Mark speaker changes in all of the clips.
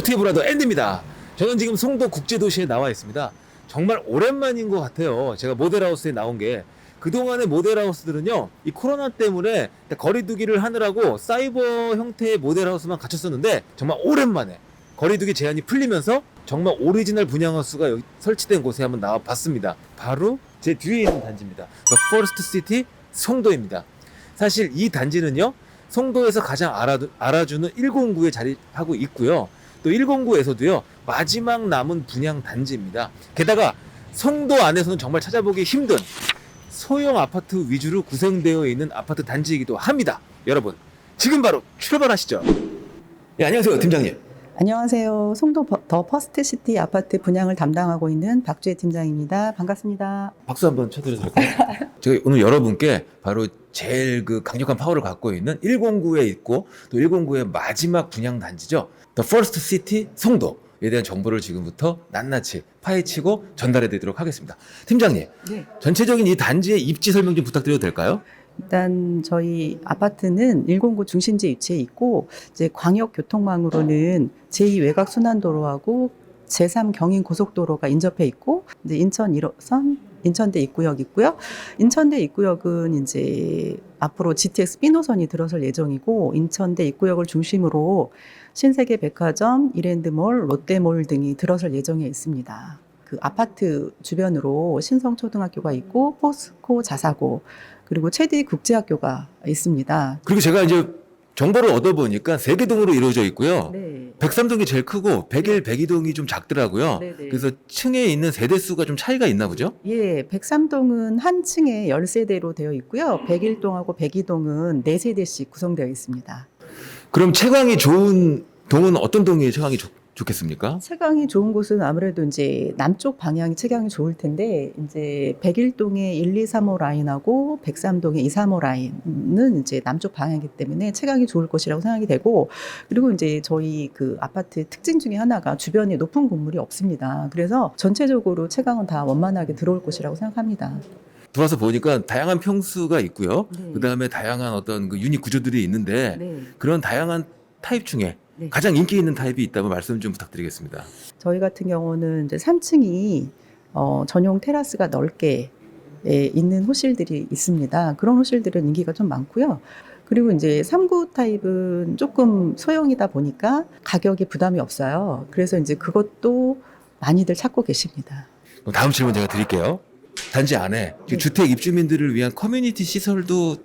Speaker 1: 모티브라더 앤드입니다. 저는 지금 송도 국제도시에 나와 있습니다. 정말 오랜만인 것 같아요. 제가 모델하우스에 나온 게 그동안의 모델하우스들은요, 이 코로나 때문에 거리두기를 하느라고 사이버 형태의 모델하우스만 갖췄었는데 정말 오랜만에 거리두기 제한이 풀리면서 정말 오리지널 분양하우스가 여기 설치된 곳에 한번 나와 봤습니다. 바로 제 뒤에 있는 단지입니다. The First City 송도입니다. 사실 이 단지는요, 송도에서 가장 알아, 알아주는 109에 자리하고 있고요. 또 109에서도요, 마지막 남은 분양 단지입니다. 게다가 송도 안에서는 정말 찾아보기 힘든 소형 아파트 위주로 구성되어 있는 아파트 단지이기도 합니다. 여러분, 지금 바로 출발하시죠. 예, 안녕하세요, 팀장님.
Speaker 2: 안녕하세요. 송도 버- 더 퍼스트 시티 아파트 분양을 담당하고 있는 박주혜 팀장입니다. 반갑습니다.
Speaker 1: 박수 한번 쳐드려도 될까요? 제가 오늘 여러분께 바로 제일 그 강력한 파워를 갖고 있는 109에 있고 또 109의 마지막 분양 단지죠. The First City 송도 에 대한 정보를 지금부터 낱낱이 파헤치고 전달해 드리도록 하겠습니다. 팀장님,
Speaker 2: 네.
Speaker 1: 전체적인 이 단지의 입지 설명 좀 부탁드려도 될까요?
Speaker 2: 일단 저희 아파트는 109 중심지에 위치해 있고 이제 광역 교통망으로는 제2 외곽 순환도로하고 제3 경인 고속도로가 인접해 있고 이제 인천 1호선 인천대 입구역 있고요. 인천대 입구역은 이제 앞으로 GTX B 노선이 들어설 예정이고 인천대 입구역을 중심으로 신세계 백화점, 이랜드몰, 롯데몰 등이 들어설 예정에 있습니다. 그 아파트 주변으로 신성초등학교가 있고 포스코 자사고 그리고 체디 국제학교가 있습니다.
Speaker 1: 그리고 제가 이제 정보를 얻어보니까 세 개 동으로 이루어져 있고요.
Speaker 2: 네.
Speaker 1: 103동이 제일 크고 101, 102동이 좀 작더라고요.
Speaker 2: 네 네.
Speaker 1: 그래서 층에 있는 세대 수가 좀 차이가 있나 보죠?
Speaker 2: 예, 103동은 한 층에 10세대로 되어 있고요. 101동하고 102동은 4세대씩 구성되어 있습니다.
Speaker 1: 그럼 채광이 좋은 동은 어떤 동이 채광이 좋, 좋겠습니까?
Speaker 2: 채광이 좋은 곳은 아무래도 이제 남쪽 방향이 채광이 좋을 텐데 이제 101동의 1, 2, 3호 라인하고 103동의 2, 3호 라인은 이제 남쪽 방향이기 때문에 채광이 좋을 것이라고 생각이 되고 그리고 이제 저희 그 아파트 특징 중에 하나가 주변에 높은 건물이 없습니다. 그래서 전체적으로 채광은 다 원만하게 들어올 것이라고 생각합니다.
Speaker 1: 들어와서 보니까 다양한 평수가 있고요.
Speaker 2: 네.
Speaker 1: 그 다음에 다양한 어떤 그 유닛 구조들이 있는데
Speaker 2: 네.
Speaker 1: 그런 다양한 타입 중에
Speaker 2: 네.
Speaker 1: 가장 인기 있는 타입이 있다면 말씀 좀 부탁드리겠습니다.
Speaker 2: 저희 같은 경우는 이제 3층이 어, 전용 테라스가 넓게 예, 있는 호실들이 있습니다. 그런 호실들은 인기가 좀 많고요. 그리고 이제 3구 타입은 조금 소형이다 보니까 가격에 부담이 없어요. 그래서 이제 그것도 많이들 찾고 계십니다.
Speaker 1: 그럼 다음 질문 제가 드릴게요. 단지 안에
Speaker 2: 네.
Speaker 1: 주택 입주민들을 위한 커뮤니티 시설도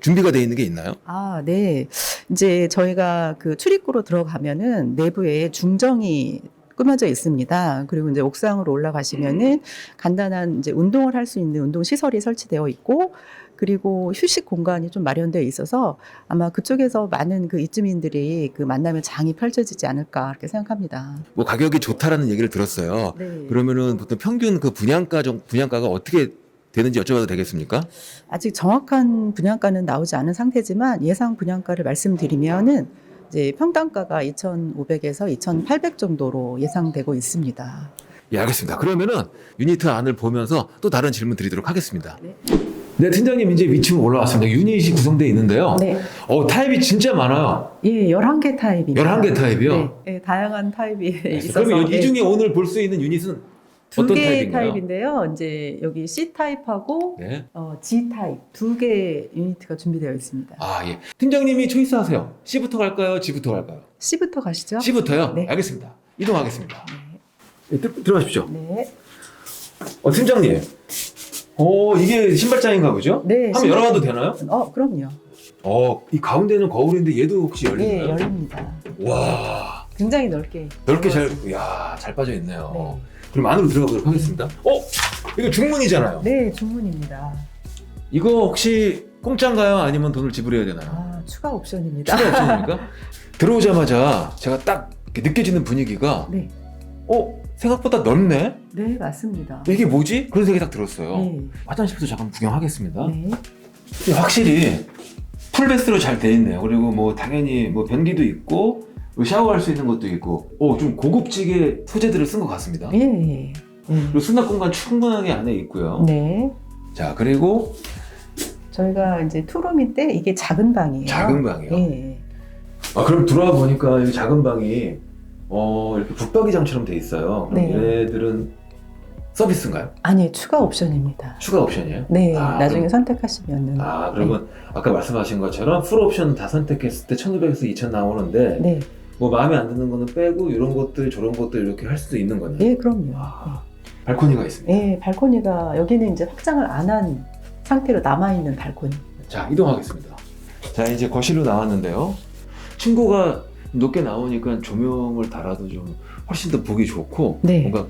Speaker 1: 준비가 되어 있는 게 있나요?
Speaker 2: 아, 네. 이제 저희가 그 출입구로 들어가면은 내부에 중정이 꾸며져 있습니다. 그리고 이제 옥상으로 올라가시면은 간단한 이제 운동을 할 수 있는 운동 시설이 설치되어 있고 그리고 휴식 공간이 좀 마련되어 있어서 아마 그쪽에서 많은 그 입주민들이 그 만남의 장이 펼쳐지지 않을까 그렇게 생각합니다.
Speaker 1: 뭐 가격이 좋다라는 얘기를 들었어요.
Speaker 2: 네.
Speaker 1: 그러면은 보통 평균 그 분양가 정 분양가가 어떻게 되는지 여쭤봐도 되겠습니까?
Speaker 2: 아직 정확한 분양가는 나오지 않은 상태지만 예상 분양가를 말씀드리면은 이제 평당가가 2,500에서 2,800 정도로 예상되고 있습니다.
Speaker 1: 예, 알겠습니다. 그러면은 유니트 안을 보면서 또 다른 질문 드리도록 하겠습니다.
Speaker 2: 네.
Speaker 1: 네, 팀장님 이제 위층 올라왔습니다. 유닛이 구성되어 있는데요.
Speaker 2: 네.
Speaker 1: 어, 타입이 진짜 많아요.
Speaker 2: 예, 11개 타입입니다.
Speaker 1: 11개 타입이요?
Speaker 2: 네, 네, 다양한 타입이 있어서
Speaker 1: 그러면 이
Speaker 2: 네,
Speaker 1: 중에 오늘 볼 수 있는 유닛은 어떤
Speaker 2: 두개
Speaker 1: 타입인가요?
Speaker 2: 타입인데요. 이제 여기 C 타입하고
Speaker 1: 네.
Speaker 2: 어, G 타입 두개 유니트가 준비되어 있습니다.
Speaker 1: 아, 예. 팀장님이 초이스 하세요. C부터 갈까요? G부터 갈까요?
Speaker 2: C부터 가시죠.
Speaker 1: C부터요?
Speaker 2: 네.
Speaker 1: 알겠습니다. 이동하겠습니다.
Speaker 2: 네.
Speaker 1: 예, 들- 들어가십시오.
Speaker 2: 네.
Speaker 1: 어, 팀장님. 어, 이게 신발장인가 보죠?
Speaker 2: 네,
Speaker 1: 한번
Speaker 2: 신발-
Speaker 1: 열어봐도 되나요?
Speaker 2: 어, 그럼요.
Speaker 1: 어, 이 가운데는 거울인데 얘도 혹시
Speaker 2: 네,
Speaker 1: 열리나요?
Speaker 2: 열립니다.
Speaker 1: 와,
Speaker 2: 굉장히 넓게.
Speaker 1: 넓게 잘,
Speaker 2: 들어갔습니다.
Speaker 1: 야, 잘 빠져 있네요.
Speaker 2: 네.
Speaker 1: 그럼 안으로 들어가 보도록 하겠습니다. 어, 이거 중문이잖아요.
Speaker 2: 네, 중문입니다.
Speaker 1: 이거 혹시 공짜인가요? 아니면 돈을 지불해야 되나요?
Speaker 2: 아, 추가 옵션입니다.
Speaker 1: 추가 옵션입니까? 들어오자마자 제가 딱 이렇게 느껴지는 분위기가
Speaker 2: 네,
Speaker 1: 어 생각보다 넓네.
Speaker 2: 네, 맞습니다.
Speaker 1: 이게 뭐지? 그런 생각이 딱 들었어요.
Speaker 2: 네.
Speaker 1: 화장실도 잠깐 구경하겠습니다.
Speaker 2: 네.
Speaker 1: 근데 확실히 풀베스로 잘 돼 있네요. 그리고 뭐 당연히 뭐 변기도 있고 뭐 샤워할 수 있는 것도 있고, 오 좀 고급지게 소재들을 쓴 것 같습니다.
Speaker 2: 예, 예.
Speaker 1: 그리고 수납 공간 충분하게 안에 있고요.
Speaker 2: 네.
Speaker 1: 자 그리고
Speaker 2: 저희가 이제 투룸인데 이게 작은 방이에요.
Speaker 1: 작은 방이요.
Speaker 2: 예.
Speaker 1: 아 그럼 들어와 보니까 이 작은 방이 어, 이렇게 붙박이장처럼 돼 있어요. 그럼
Speaker 2: 네.
Speaker 1: 얘네들은 서비스인가요?
Speaker 2: 아니 추가 옵션입니다.
Speaker 1: 추가 옵션이에요?
Speaker 2: 네,
Speaker 1: 아,
Speaker 2: 나중에
Speaker 1: 그럼-
Speaker 2: 선택하시면은
Speaker 1: 아, 그러면 아까 말씀하신 것처럼 풀 옵션 다 선택했을 때 1,200에서 2,000 나오는데
Speaker 2: 네,
Speaker 1: 뭐 마음에 안 드는 거는 빼고 이런 것들 저런 것들 이렇게 할 수도 있는 거네요.
Speaker 2: 예, 그럼요.
Speaker 1: 아, 발코니가 있습니다.
Speaker 2: 예, 발코니가 여기는 이제 확장을 안 한 상태로 남아 있는 발코니.
Speaker 1: 자, 이동하겠습니다. 자, 이제 거실로 나왔는데요. 층고가 높게 나오니까 조명을 달아도 좀 훨씬 더 보기 좋고
Speaker 2: 네.
Speaker 1: 뭔가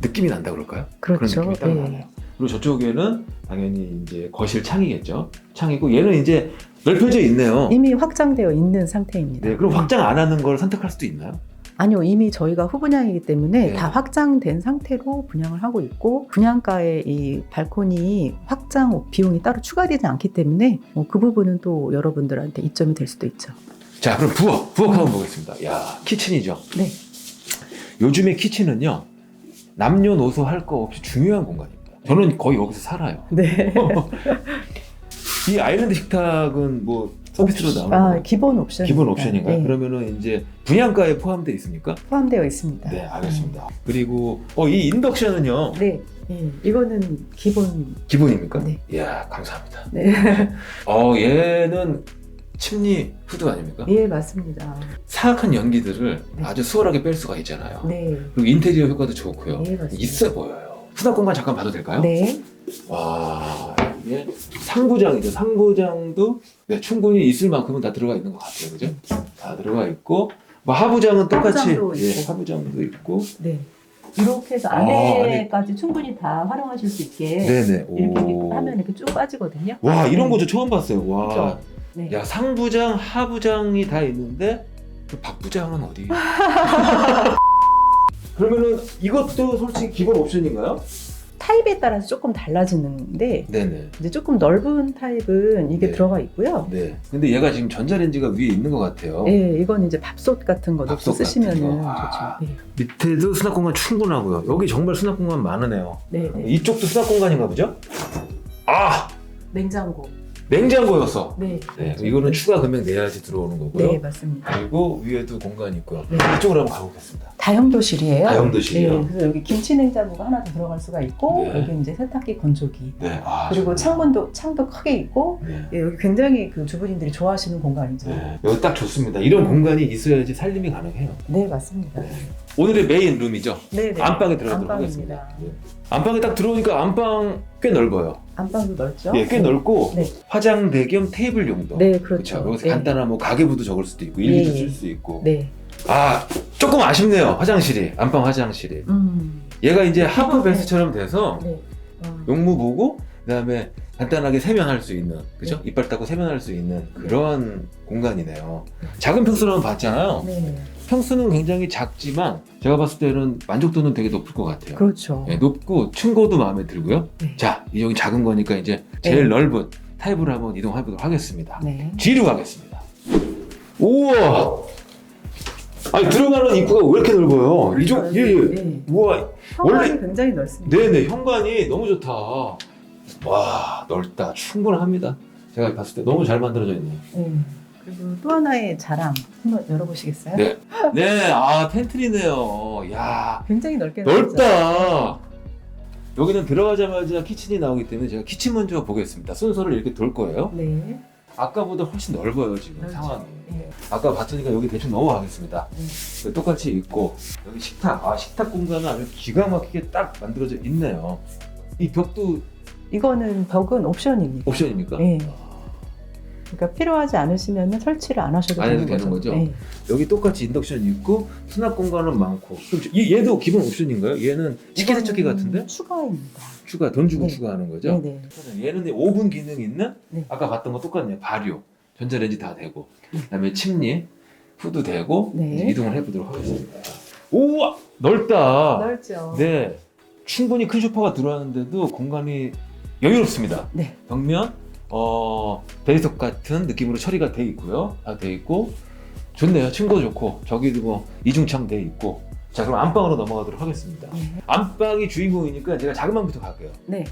Speaker 1: 느낌이 난다 그럴까요?
Speaker 2: 그렇죠.
Speaker 1: 그런 느낌이 딱
Speaker 2: 예.
Speaker 1: 나요. 그리고 저쪽에는 당연히 이제 거실 창이겠죠. 창이고 얘는 이제 넓혀져 있네요.
Speaker 2: 이미 확장되어 있는 상태입니다.
Speaker 1: 네, 그럼 확장 안 하는 걸 선택할 수도 있나요?
Speaker 2: 아니요, 이미 저희가 후분양이기 때문에
Speaker 1: 네.
Speaker 2: 다 확장된 상태로 분양을 하고 있고 분양가에 이 발코니 확장 비용이 따로 추가되지 않기 때문에 뭐 그 부분은 또 여러분들한테 이점이 될 수도 있죠.
Speaker 1: 자, 그럼 부엌, 부엌 한번 보겠습니다. 야, 키친이죠.
Speaker 2: 네,
Speaker 1: 요즘에 키친은요 남녀노소 할 거 없이 중요한 공간입니다. 저는 거의 여기서 살아요.
Speaker 2: 네.
Speaker 1: 이 아일랜드 식탁은 뭐 서비스로 나오는
Speaker 2: 아,
Speaker 1: 거예요?
Speaker 2: 기본 옵션.
Speaker 1: 기본 옵션인가요?
Speaker 2: 네,
Speaker 1: 그러면은 이제 분양가에 포함되어 있습니까?
Speaker 2: 포함되어 있습니다.
Speaker 1: 네, 알겠습니다. 그리고 어, 이 인덕션은요
Speaker 2: 네, 예, 이거는 기본.
Speaker 1: 기본입니까?
Speaker 2: 네.
Speaker 1: 이야 감사합니다.
Speaker 2: 네,
Speaker 1: 어 얘는 침리 후드 아닙니까?
Speaker 2: 예, 맞습니다.
Speaker 1: 사악한 연기들을
Speaker 2: 네.
Speaker 1: 아주 수월하게 뺄 수가 있잖아요.
Speaker 2: 네,
Speaker 1: 그리고 인테리어 효과도 좋고요.
Speaker 2: 네, 맞습니다.
Speaker 1: 있어 보여요. 수납 공간 잠깐 봐도 될까요?
Speaker 2: 네,
Speaker 1: 와 이게 상부장이죠. 상부장도 네, 충분히 있을 만큼은 다 들어가 있는 것 같아요, 그죠? 다 들어가 있고 뭐 하부장은 똑같이
Speaker 2: 하부장도
Speaker 1: 예,
Speaker 2: 있고.
Speaker 1: 하부장도 있고
Speaker 2: 네. 이렇게 해서
Speaker 1: 아,
Speaker 2: 안에까지 충분히 다 활용하실 수 있게
Speaker 1: 네네
Speaker 2: 이렇게
Speaker 1: 오.
Speaker 2: 하면 이렇게 쭉 빠지거든요.
Speaker 1: 와 이런
Speaker 2: 네.
Speaker 1: 거저 처음 봤어요. 와,
Speaker 2: 그죠? 네.
Speaker 1: 야 상부장, 하부장이 다 있는데 그 박부장은 어디? 그러면은 이것도 솔직히 기본 옵션인가요?
Speaker 2: 타입에 따라서 조금 달라지는데
Speaker 1: 네네.
Speaker 2: 이제 조금 넓은 타입은 이게
Speaker 1: 네.
Speaker 2: 들어가 있고요.
Speaker 1: 네. 근데 얘가 지금 전자레인지가 위에 있는 것 같아요.
Speaker 2: 예, 이건 이제 밥솥 같은 거
Speaker 1: 밥솥
Speaker 2: 쓰시면은
Speaker 1: 같은
Speaker 2: 좋죠.
Speaker 1: 거. 아.
Speaker 2: 네.
Speaker 1: 밑에도 수납 공간 충분하고요. 여기 정말 수납 공간 많으네요.
Speaker 2: 네, 네.
Speaker 1: 이쪽도 수납 공간인가 보죠? 아
Speaker 2: 냉장고.
Speaker 1: 냉장고였어.
Speaker 2: 네.
Speaker 1: 네, 이거는 추가 금액 내야지 들어오는 거고요.
Speaker 2: 네, 맞습니다.
Speaker 1: 그리고 위에도 공간이 있고요.
Speaker 2: 네.
Speaker 1: 이쪽으로 한번 가보겠습니다.
Speaker 2: 다용도실이에요.
Speaker 1: 다용도실이요?
Speaker 2: 네, 그래서 여기 김치 냉장고가 하나 더 들어갈 수가 있고
Speaker 1: 네.
Speaker 2: 여기 이제 세탁기 건조기
Speaker 1: 네. 아,
Speaker 2: 그리고
Speaker 1: 좋네요.
Speaker 2: 창문도 창도 크게 있고
Speaker 1: 네.
Speaker 2: 예, 여기 굉장히 그 주부님들이 좋아하시는 공간이죠. 네,
Speaker 1: 네. 여기 딱 좋습니다. 이런 공간이 있어야지 살림이 가능해요.
Speaker 2: 맞습니다.
Speaker 1: 네. 오늘의 메인 룸이죠.
Speaker 2: 네, 네.
Speaker 1: 안방에 들어가도록
Speaker 2: 안방입니다.
Speaker 1: 하겠습니다. 네. 안방에 딱 들어오니까 안방 꽤 넓어요.
Speaker 2: 안방도 넓죠?
Speaker 1: 예, 꽤 넓고
Speaker 2: 네.
Speaker 1: 화장대 겸 테이블 용도.
Speaker 2: 네,
Speaker 1: 그렇죠. 여기서
Speaker 2: 네.
Speaker 1: 간단한 뭐 가계부도 적을 수도 있고 일기도
Speaker 2: 예.
Speaker 1: 쓸수 있고.
Speaker 2: 네.
Speaker 1: 아 조금 아쉽네요. 화장실이 안방 화장실이.
Speaker 2: 음.
Speaker 1: 얘가 이제 하프
Speaker 2: 네.
Speaker 1: 베스처럼 돼서
Speaker 2: 네. 어.
Speaker 1: 용무 보고 그다음에 간단하게 세면할 수 있는 그죠? 이빨 닦고 세면할 수 있는 그런 공간이네요. 작은 평수라면 봤잖아요.
Speaker 2: 네.
Speaker 1: 평수는 굉장히 작지만 제가 봤을 때는 만족도는 되게 높을 것 같아요.
Speaker 2: 그렇죠.
Speaker 1: 예, 높고 층고도 마음에 들고요.
Speaker 2: 네.
Speaker 1: 자, 이 여기 작은 거니까 이제 제일
Speaker 2: 네.
Speaker 1: 넓은 타입으로 한번 이동해 보도록 하겠습니다.
Speaker 2: 네.
Speaker 1: 뒤로 가겠습니다. 우와! 아니 들어가는 입구가 왜 이렇게 넓어요? 이쪽 예, 예.
Speaker 2: 네.
Speaker 1: 우와,
Speaker 2: 현관이
Speaker 1: 원래-
Speaker 2: 굉장히 넓습니다.
Speaker 1: 네네 현관이 너무 좋다. 와 넓다, 충분합니다. 제가 봤을 때 너무 잘 만들어져 있네요.
Speaker 2: 네. 그리고 또 하나의 자랑 한번 열어보시겠어요?
Speaker 1: 네, 네, 아 팬트리네요. 야,
Speaker 2: 굉장히 넓게?
Speaker 1: 넓다. 여기는 들어가자마자 키친이 나오기 때문에 제가 키친 먼저 보겠습니다. 순서를 이렇게 돌 거예요.
Speaker 2: 네.
Speaker 1: 아까보다 훨씬 넓어요 지금
Speaker 2: 넓죠.
Speaker 1: 상황이.
Speaker 2: 네.
Speaker 1: 아까 봤으니까 여기 대충 넘어가겠습니다.
Speaker 2: 네.
Speaker 1: 똑같이 있고 여기 식탁, 아 식탁 공간은 아주 기가 막히게 딱 만들어져 있네요. 이 벽도
Speaker 2: 이거는 벽은 옵션입니다.
Speaker 1: 옵션입니까?
Speaker 2: 네.
Speaker 1: 아,
Speaker 2: 그러니까 필요하지 않으시면 설치를 안 하셔도
Speaker 1: 안 해도
Speaker 2: 되는
Speaker 1: 되는
Speaker 2: 거죠.
Speaker 1: 거죠?
Speaker 2: 네.
Speaker 1: 여기 똑같이 인덕션 있고 수납 공간은 많고. 그럼 얘, 얘도 기본 옵션인가요? 얘는 식기세척기 같은데
Speaker 2: 추가입니다.
Speaker 1: 추가 돈 주고
Speaker 2: 네.
Speaker 1: 추가하는 거죠?
Speaker 2: 네 네.
Speaker 1: 얘는 오븐 기능 있는
Speaker 2: 네.
Speaker 1: 아까 봤던 거 똑같네요. 발효, 전자레인지 다 되고,
Speaker 2: 네.
Speaker 1: 그다음에 침리, 후드 되고
Speaker 2: 네.
Speaker 1: 이동을 해보도록 하겠습니다. 우와 넓다.
Speaker 2: 넓죠.
Speaker 1: 네, 충분히 큰 소파가 들어왔는데도 공간이 여유롭습니다.
Speaker 2: 네.
Speaker 1: 벽면 어 베이석 같은 느낌으로 처리가 돼 있고요. 다돼 있고 좋네요. 층고 좋고 저기도 뭐 이중창 돼 있고. 자 그럼 안방으로 넘어가도록 하겠습니다.
Speaker 2: 네.
Speaker 1: 안방이 주인공이니까 제가 작은 방부터 갈게요.
Speaker 2: 네.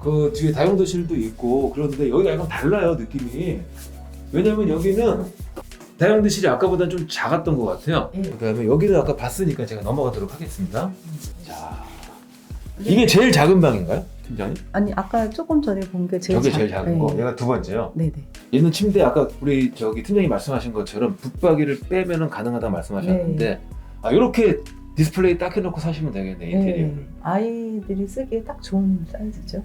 Speaker 1: 그 뒤에 다용도실도 있고 그런데 여기가 약간 달라요 느낌이. 왜냐면 여기는 다이아몬드실이 아까보다 좀 작았던 것 같아요.
Speaker 2: 예.
Speaker 1: 그다음에 여기를 아까 봤으니까 제가 넘어가도록 하겠습니다. 자, 이게 제일 작은 방인가요, 팀장님?
Speaker 2: 아니 아까 조금 전에 본 게 제일 작-
Speaker 1: 제일 작은
Speaker 2: 네.
Speaker 1: 거. 얘가 두 번째요.
Speaker 2: 네네.
Speaker 1: 얘는 침대 아까 우리 저기 팀장님 말씀하신 것처럼 붙박이를 빼면은 가능하다 말씀하셨는데 아 이렇게 디스플레이 딱 해놓고 사시면 되겠네 인테리어.
Speaker 2: 네. 아이들이 쓰기에 딱 좋은 사이즈죠.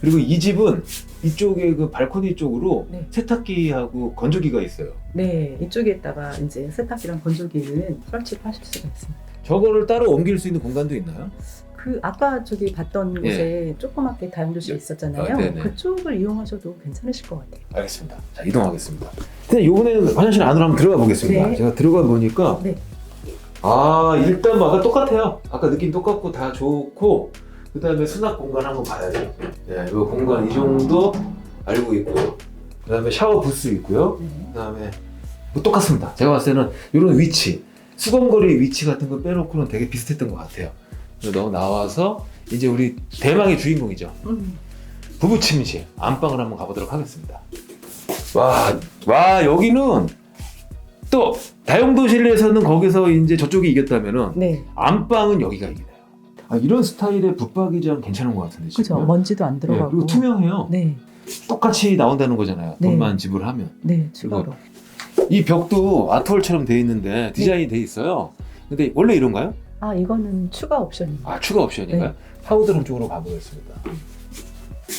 Speaker 1: 그리고 이 집은 이쪽에 그 발코니 쪽으로
Speaker 2: 네.
Speaker 1: 세탁기하고 건조기가 있어요.
Speaker 2: 네, 이쪽에다가 이제 세탁기랑 건조기는 설치를 하실 수가 있습니다.
Speaker 1: 저거를 따로 옮길 수 있는 공간도 있나요?
Speaker 2: 그 아까 저기 봤던 곳에 조그맣게 다용도실 있었잖아요.
Speaker 1: 예. 아, 네네.
Speaker 2: 그쪽을 이용하셔도 괜찮으실 것 같아요.
Speaker 1: 알겠습니다. 자 이동하겠습니다. 근데 이번에는 화장실 안으로 한번 들어가 보겠습니다.
Speaker 2: 네.
Speaker 1: 제가 들어가 보니까
Speaker 2: 네.
Speaker 1: 아 일단 뭐 아까 똑같아요. 아까 느낌 똑같고 다 좋고 그 다음에 수납 공간 한번 봐야죠. 네, 이 공간 이 정도 알고 있고요. 그 다음에 샤워 부스 있고요.
Speaker 2: 네.
Speaker 1: 그 다음에 뭐 똑같습니다. 제가 봤을 때는 이런 위치 수건거리 위치 같은 거 빼놓고는 되게 비슷했던 것 같아요. 그래서 너 나와서 이제 우리 대망의 주인공이죠.
Speaker 2: 음.
Speaker 1: 부부 침실 안방을 한번 가보도록 하겠습니다. 와, 와 여기는 또 다용도실에서는 거기서 이제 저쪽이 이겼다면은
Speaker 2: 네,
Speaker 1: 안방은 여기가 이기네요. 아, 이런 스타일의 붙박이장 괜찮은 것 같은데 지금.
Speaker 2: 그죠. 먼지도 안
Speaker 1: 네,
Speaker 2: 들어가고.
Speaker 1: 그리고 투명해요.
Speaker 2: 네,
Speaker 1: 똑같이 나온다는 거잖아요.
Speaker 2: 네.
Speaker 1: 돈만 지불하면.
Speaker 2: 네, 추가로.
Speaker 1: 이 벽도 아트월처럼 돼 있는데 디자인이 돼 있어요. 근데 원래 이런가요?
Speaker 2: 아, 이거는 추가 옵션입니다.
Speaker 1: 아 추가 옵션인가요? 파우더룸 쪽으로 가보겠습니다.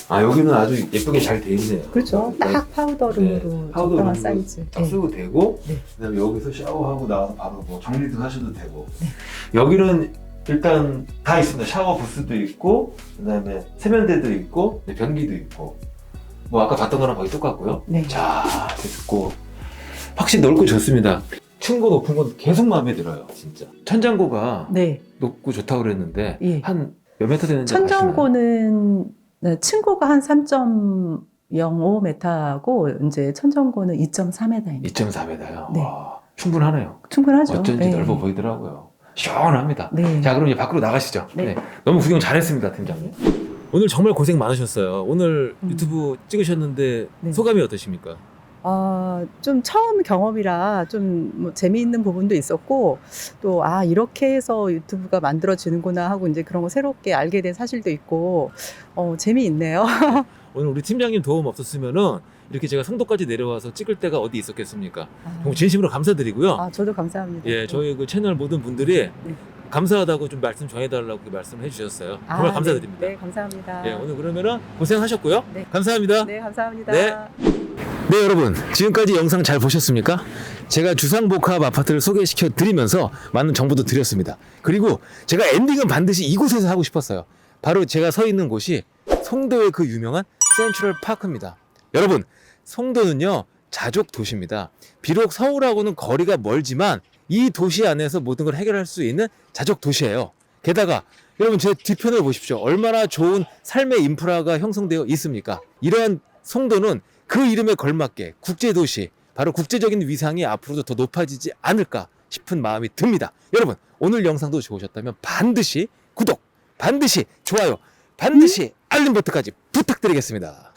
Speaker 1: 아 여기는 아주 예쁘게 잘 돼 있네요.
Speaker 2: 그렇죠. 딱 파우더룸으로
Speaker 1: 네, 파우더룸으로
Speaker 2: 적당한 사이즈.
Speaker 1: 딱
Speaker 2: 네.
Speaker 1: 쓰고 되고
Speaker 2: 네.
Speaker 1: 그다음에 여기서 샤워하고 나와서 바로 뭐 정리도 하셔도 되고
Speaker 2: 네.
Speaker 1: 여기는 일단 다 있습니다. 샤워 부스도 있고 그다음에 세면대도 있고 네, 변기도 있고 뭐 아까 봤던 거랑 거의 똑같고요.
Speaker 2: 네.
Speaker 1: 자 됐고 확실히 넓고 좋습니다. 층고 높은 건 계속 마음에 들어요, 진짜. 천장고가
Speaker 2: 네.
Speaker 1: 높고 좋다고 그랬는데
Speaker 2: 예.
Speaker 1: 한 몇 메터 되는지 아시나요?
Speaker 2: 천정고는 네, 층고가 한 3.05m하고 이제 천정고는 2.4m입니다.
Speaker 1: 2.4m요.
Speaker 2: 네.
Speaker 1: 와, 충분하네요.
Speaker 2: 충분하죠.
Speaker 1: 어쩐지
Speaker 2: 네.
Speaker 1: 넓어 보이더라고요. 시원합니다.
Speaker 2: 네.
Speaker 1: 자, 그럼 이제 밖으로 나가시죠.
Speaker 2: 네.
Speaker 1: 너무 구경 잘했습니다, 팀장님. 오늘 정말 고생 많으셨어요. 오늘
Speaker 2: 음.
Speaker 1: 유튜브 찍으셨는데
Speaker 2: 네.
Speaker 1: 소감이 어떠십니까?
Speaker 2: 아, 좀 처음 경험이라 좀 뭐 재미있는 부분도 있었고 또 아, 이렇게 해서 유튜브가 만들어지는구나 하고 이제 그런 거 새롭게 알게 된 사실도 있고 어, 재미있네요.
Speaker 1: 오늘 우리 팀장님 도움 없었으면은 이렇게 제가 성도까지 내려와서 찍을 때가 어디 있었겠습니까?
Speaker 2: 아,
Speaker 1: 정말 진심으로 감사드리고요.
Speaker 2: 아, 저도 감사합니다.
Speaker 1: 예, 저희 그 채널 모든 분들이
Speaker 2: 네.
Speaker 1: 감사하다고 좀 말씀 전해달라고 말씀을 해주셨어요.
Speaker 2: 아,
Speaker 1: 정말
Speaker 2: 네.
Speaker 1: 감사드립니다.
Speaker 2: 네, 감사합니다.
Speaker 1: 예, 오늘 그러면은 고생하셨고요.
Speaker 2: 네.
Speaker 1: 감사합니다.
Speaker 2: 네, 감사합니다.
Speaker 1: 네. 네 여러분 지금까지 영상 잘 보셨습니까? 제가 주상복합 아파트를 소개시켜 드리면서 많은 정보도 드렸습니다. 그리고 제가 엔딩은 반드시 이곳에서 하고 싶었어요. 바로 제가 서 있는 곳이 송도의 그 유명한 센트럴 파크입니다. 여러분 송도는요 자족 도시입니다. 비록 서울하고는 거리가 멀지만 이 도시 안에서 모든 걸 해결할 수 있는 자족 도시예요. 게다가 여러분 제 뒤편을 보십시오. 얼마나 좋은 삶의 인프라가 형성되어 있습니까? 이러한 송도는 그 이름에 걸맞게 국제도시, 바로 국제적인 위상이 앞으로도 더 높아지지 않을까 싶은 마음이 듭니다. 여러분, 오늘 영상도 좋으셨다면 반드시 구독, 반드시 좋아요, 반드시 알림 버튼까지 부탁드리겠습니다.